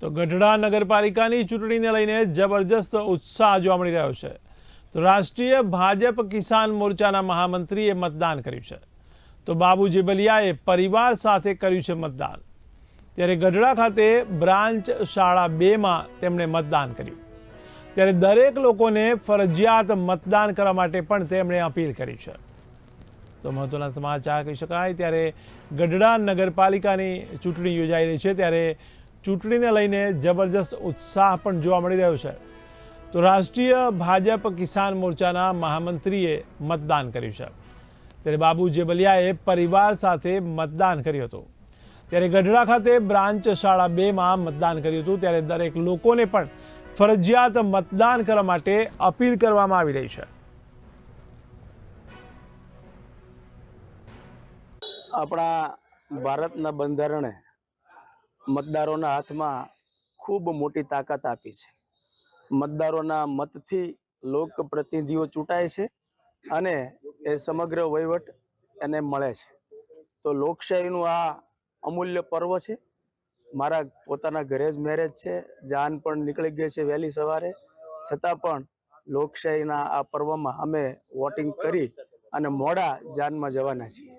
તો ગઢડા નગરપાલિકાની ચૂંટણીને લઈને જબરજસ્ત ઉત્સાહ જોવા મળી રહ્યો છે. તો રાષ્ટ્રીય ભાજપ કિસાન મોરચાના મહામંત્રીએ મતદાન કર્યું છે. તો બાબુ જેબલિયાએ પરિવાર સાથે કર્યું છે મતદાન. ત્યારે ગઢડા ખાતે બ્રાન્ચ શાળા બેમાં તેમણે મતદાન કર્યું. ત્યારે દરેક લોકોને ફરજિયાત મતદાન કરવા માટે પણ તેમણે અપીલ કરી છે. તો મહત્વના સમાચાર કહી શકાય, ત્યારે ગઢડા નગરપાલિકાની ચૂંટણી યોજાઈ રહી છે, ત્યારે ચૂંટણીને લઈને જબરજસ્ત ઉત્સાહ પણ જોવા મળી રહ્યો છે. તો રાષ્ટ્રીય ભાજપ કિસાન મોરચાના મહામંત્રીએ મતદાન કર્યું છે. ત્યારે બાબુ જેબલિયાએ પરિવાર સાથે મતદાન કર્યું હતું. ત્યારે ગઢડા ખાતે બ્રાન્ચ શાળા બેમાં મતદાન કર્યું હતું. ત્યારે દરેક લોકોને પણ ફરજિયાત મતદાન કરવા માટે અપીલ કરવામાં આવી રહી છે. આપણા ભારતના બંધારણે મતદારોના હાથમાં ખૂબ મોટી તાકાત આપી છે. મતદારોના મતથી લોકપ્રતિનિધિઓ ચૂંટાય છે અને એ સમગ્ર વહીવટ એને મળે છે. તો લોકશાહીનું આ અમૂલ્ય પર્વ છે. મારા પોતાના ઘરે જ મેરેજ છે. જાન પણ નીકળી ગઈ છે વહેલી સવારે. છતાં પણ લોકશાહીના આ પર્વમાં અમે વોટિંગ કરી અને મોડા જાનમાં જવાના છીએ.